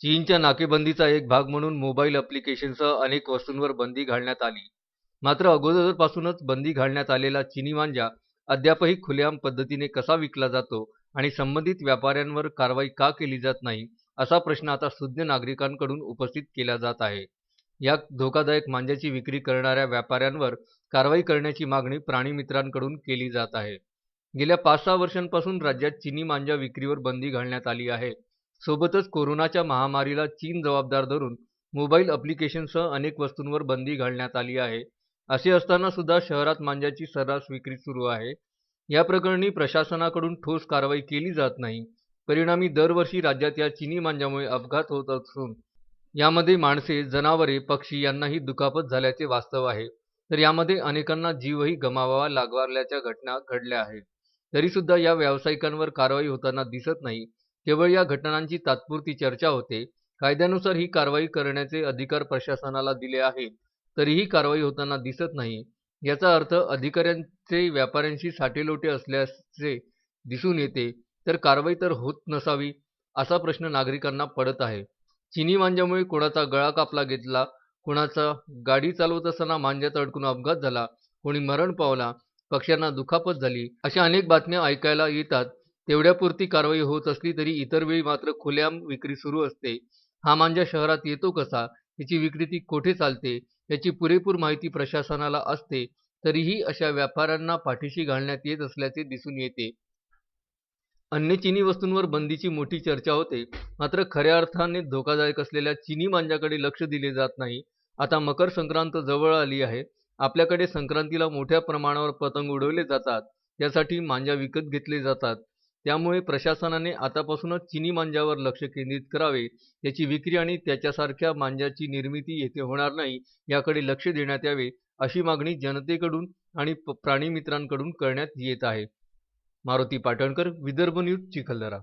चीनच्या नाकेबंदीचा एक भाग म्हणून मोबाईल अप्लिकेशनसह अनेक वस्तूंवर बंदी घालण्यात आली. मात्र अगोदरपासूनच बंदी घालण्यात आलेला चिनी मांजा अद्यापही खुलेआम पद्धतीने कसा विकला जातो आणि संबंधित व्यापाऱ्यांवर कारवाई का केली जात नाही, असा प्रश्न आता सुज्ञ नागरिकांकडून उपस्थित केला जात आहे. या धोकादायक मांजाची विक्री करणाऱ्या व्यापाऱ्यांवर कारवाई करण्याची मागणी प्राणीमित्रांकडून केली जात आहे. गेल्या पाच सहा वर्षांपासून राज्यात चिनी मांजा विक्रीवर बंदी घालण्यात आली आहे. सोबतच कोरोनाच्या महामारीला चीन जबाबदार धरून मोबाईल अप्लिकेशनसह अनेक वस्तूंवर बंदी घालण्यात आली आहे. असे असताना सुद्धा शहरात मांजाची सर्रास विक्री सुरू आहे. या प्रकरणी प्रशासनाकडून ठोस कारवाई केली जात नाही. परिणामी दरवर्षी राज्यात या चिनी मांजामुळे अपघात होत असून यामध्ये माणसे, जनावरे, पक्षी यांनाही दुखापत झाल्याचे वास्तव आहे. तर यामध्ये अनेकांना जीवही गमावावा लागवारल्याच्या घटना घडल्या आहेत. तरीसुद्धा या व्यावसायिकांवर कारवाई होताना दिसत नाही. केवळ या घटनांची तात्पुरती चर्चा होते. कायद्यानुसार ही कारवाई करण्याचे अधिकार प्रशासनाला दिले आहेत, तरीही कारवाई होताना दिसत नाही. याचा अर्थ अधिकाऱ्यांचे व्यापाऱ्यांशी साटेलोटे असल्याचे दिसून येते. तर कारवाई तर होत नसावी, असा प्रश्न नागरिकांना पडत आहे. चिनी मांजामुळे कोणाचा गळा कापला गेला, कोणाचा गाडी चालवत असताना मांज्यात अडकून अपघात झाला, कोणी मरण पावला, पक्ष्यांना दुखापत झाली, अशा अनेक बातम्या ऐकायला येतात. तेवढ्यापुरती कारवाई होत असली तरी इतर वेळी मात्र खुलेआम विक्री सुरू असते. हा मांजा शहरात येतो कसा, याची विक्री कोठे चालते, याची पुरेपूर माहिती प्रशासनाला असते. तरीही अशा व्यापाऱ्यांना पाठीशी घालण्यात येत असल्याचे दिसून येते. अन्य चिनी वस्तूंवर बंदीची मोठी चर्चा होते. मात्र खऱ्या अर्थाने धोकादायक असलेल्या चिनी मांजाकडे लक्ष दिले जात नाही. आता मकर संक्रांत जवळ आली आहे. आपल्याकडे संक्रांतीला मोठ्या प्रमाणावर पतंग उडवले जातात. त्यासाठी मांजा विकत घेतले जातात. त्यामुळे प्रशासनाने आतापासूनच चिनी मांजावर लक्ष केंद्रित करावे. त्याची विक्री आणि त्याच्यासारख्या मांजाची निर्मिती येथे होणार नाही, याकडे लक्ष देण्यात यावे, अशी मागणी जनतेकडून आणि प्राणीमित्रांकडून करण्यात येत आहे. मारुती पाटणकर, विदर्भ न्यूज, चिखलदरा